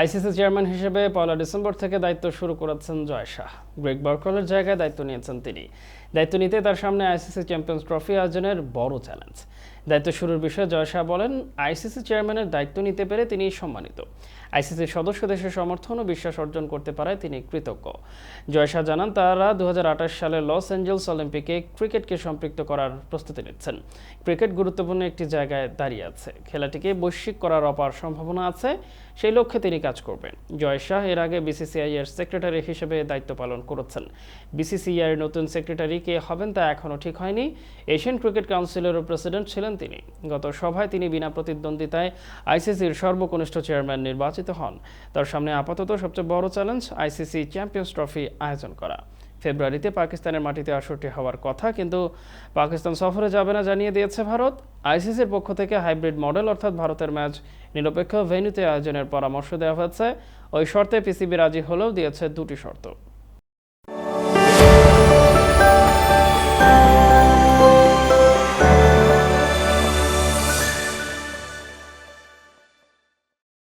ICC chairman হিসেবে পয়লা December থেকে দায়িত্ব শুরু করেছেন জয় শাহ। গ্রেগ বার্কলের জায়গায় দায়িত্ব নিয়েছেন তিনি। দায়িত্ব নিতে তার সামনে আইসিসি চ্যাম্পিয়ন্স ট্রফি আয়োজনের বড় চ্যালেঞ্জ। দায়িত্ব শুরুর বিষয়ে জয় শাহ বলেন আইসিসি চেয়ারম্যানের দায়িত্ব নিতে পেরে তিনি সম্মানিত। আইসিসির সদস্য দেশের সমর্থন ও বিশ্বাস অর্জন করতে পারায় তিনি কৃতজ্ঞ। জয় শাহ জানান, তারা দু সালে লস অ্যাঞ্জেলস অলিম্পিকে ক্রিকেটকে সম্পৃক্ত করার প্রস্তুতি নিচ্ছেন। ক্রিকেট গুরুত্বপূর্ণ একটি জায়গায় দাঁড়িয়ে আছে। খেলাটিকে বৈশ্বিক করার অপার সম্ভাবনা আছে, সেই লক্ষ্যে তিনি কাজ করবেন। জয় শাহ এর আগে বিসিসিআই এর সেক্রেটারি হিসেবে দায়িত্ব পালন করেছেন। বিসিসিআই এর নতুন সেক্রেটারি কে হবেন তা এখনও ঠিক হয়নি। এশিয়ান ক্রিকেট কাউন্সিলেরও প্রেসিডেন্ট ছিলেন তিনি। গত সভায় তিনি বিনা প্রতিদ্বন্দ্বিতায় আইসিসির সর্বকনিষ্ঠ চেয়ারম্যান নির্বাচিত হন। তার সামনে আপাতত সবচেয়ে বড় চ্যালেঞ্জ আইসিসি চ্যাম্পিয়ন্স ট্রফি আয়োজন করা। ফেব্রুয়ারিতে পাকিস্তানের মাটিতে আসরটি হওয়ার কথা, কিন্তু পাকিস্তান সফরে যাবে না জানিয়ে দিয়েছে ভারত। আইসিসির পক্ষ থেকে হাইব্রিড মডেল অর্থাৎ ভারতের ম্যাচ নিরপেক্ষ ভেন্যুতে আয়োজনের পরামর্শ দেওয়া হয়েছে। ওই শর্তে পিসিবি রাজি হলেও দিয়েছে দুটি শর্ত।